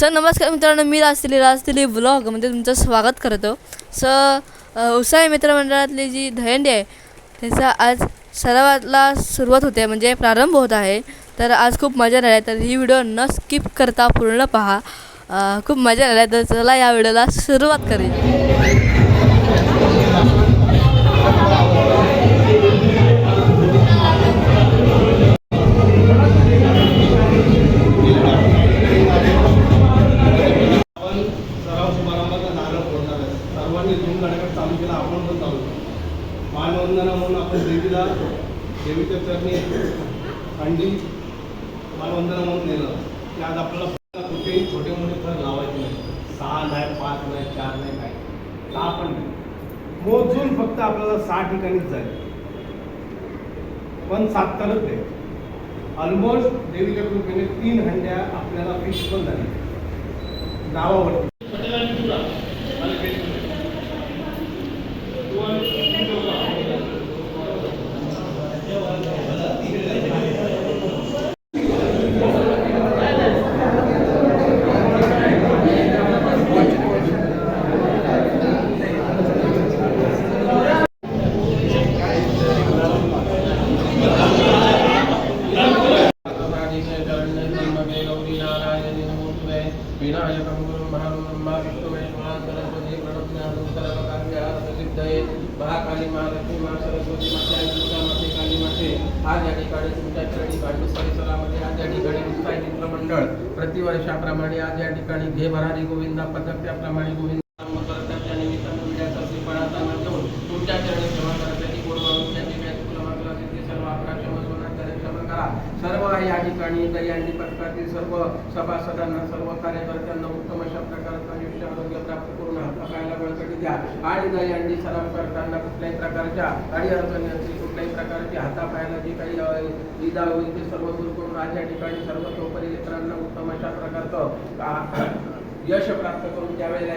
Sir नमस्कार मित्रांनो मी राजतिली राजतिली ब्लॉगमध्ये तुमचं स्वागत करतो. स उत्साही उसाई मित्रमंडळातली जी दहंडी आहे त्याचा आज सरावाला सुरुवात होते म्हणजे प्रारंभ होत आहे. तर आज खूप मजा येणार आहे तर ही व्हिडिओ न स्किप करता पूर्ण पहा. खूप मजा येणार आहे तर चला या व्हिडिओला सुरुवात करेल लोकांनी सर्वांनी धूम चालू केला आपण पण चालू मानवंदना म्हणून आपण देवीला देवीच्या चरणी अंडी मानवंदना म्हणून नेलं. की आज आपल्याला कुठेही छोटे मोठे थर लावायचे नाही. सहा नाही पाच नाही चार नाही काय सहा पण नाही. मोजून फक्त आपल्याला सहा ठिकाणीच जाईल पण सात तरच आहे. ऑलमोस्ट देवीच्या कृपेने तीन हंड्या आपल्याला फिक्स पण झाल्या नावावरती चरणी परिसरामध्ये आज या ठिकाणी उत्साही मित्रमंडळ प्रतिवर्षाप्रमाणे आज या ठिकाणी घे भरारी गोविंदा पथक त्याप्रमाणे गोविंद दयांडी सर्व सभासदांना सर्व कार्यकर्त्यांना उत्तम अशा प्रकारचं आयुष्य आरोग्य प्राप्त करून हातापायाला बळकटी द्या. आणि दयांडी सराव करताना कुठल्याही प्रकारच्या अडीअडचणी असतील कुठल्याही प्रकारची हातापायाला जी काही इजा होईल ते सर्व दूर करून आज या ठिकाणी लोकरी इतरांना उत्तम अशा प्रकारचं यश प्राप्त करून त्यावेळेला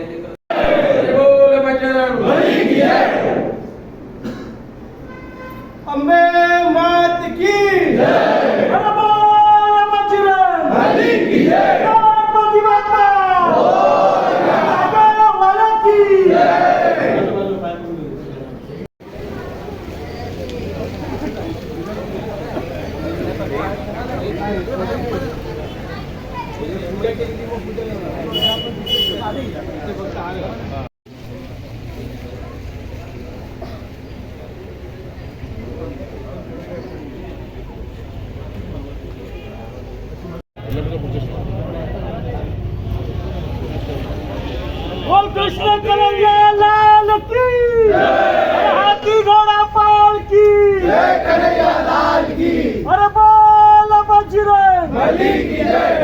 बजरंग बली की जय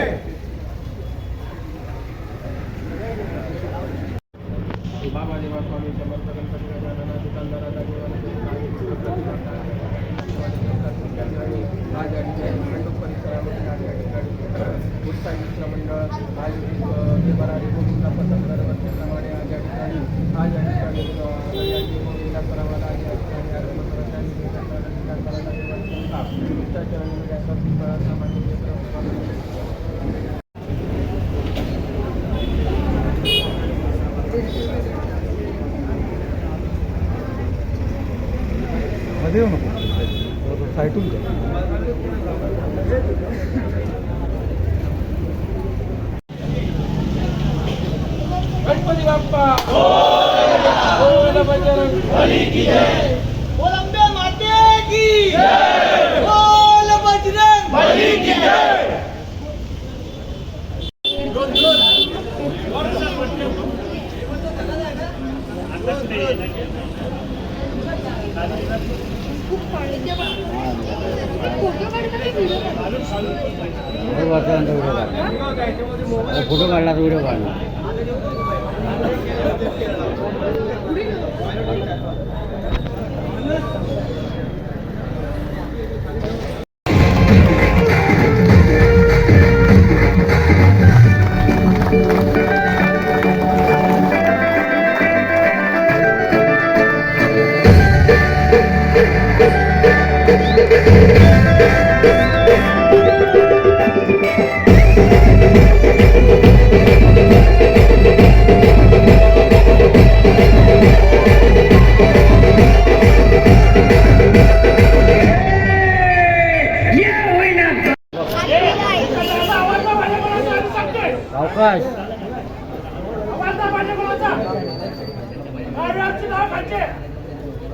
मध्ये येऊ नको साईटून जा गणपती बाप्पा ഫോട്ടോ കണ്ടാൽ ദൂരം കാണും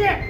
Yeah.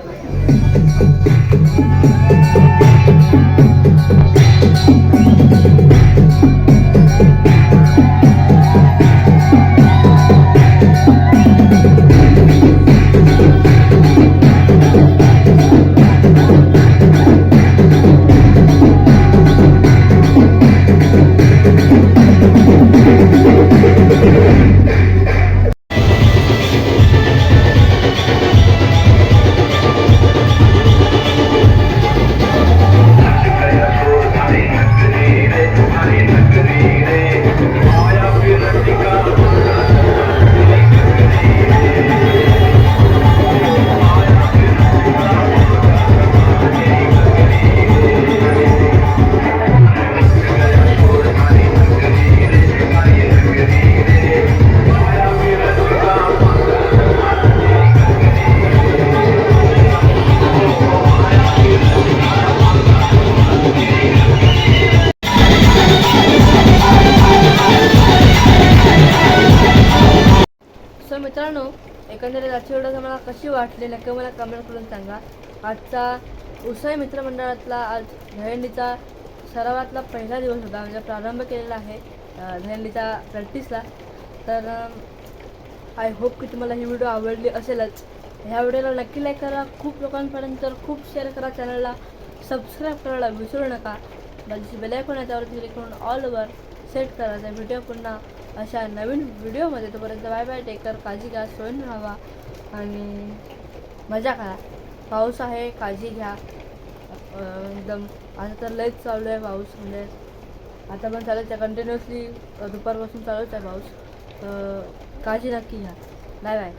मित्रांनो एकंदरीत आजची व्हिडिओ तुम्हाला कशी वाटली नक्की मला कमेंट करून सांगा. आजचा उसय मित्रमंडळातला आज दहीहंडीचा सरावातला पहिला दिवस होता म्हणजे प्रारंभ केलेला आहे अं, प्रॅक्टिसला तर आय होप की तुम्हाला ही व्हिडिओ आवडली असेलच. ह्या व्हिडिओला नक्की लाईक करा. खूप लोकांपर्यंत खूप शेअर करा चॅनलला सबस्क्राईब करायला विसरू नका. बाजूची बेलायकॉन आहे त्यावरती क्लिक करून ऑल ओवर सेट करा. त्या व्हिडिओ पुन्हा अशा नवीन व्हिडिओमध्ये तोपर्यंत बाय बाय टेकर काळजी घ्या सोयीन राहावा आणि मजा करा. पाऊस आहे काळजी घ्या. एकदम आता तर लयच चालू आहे पाऊस म्हणजे आता पण चालूच आहे कंटिन्युअसली दुपारपासून चालूच आहे पाऊस. काळजी नक्की घ्या. Bye bye.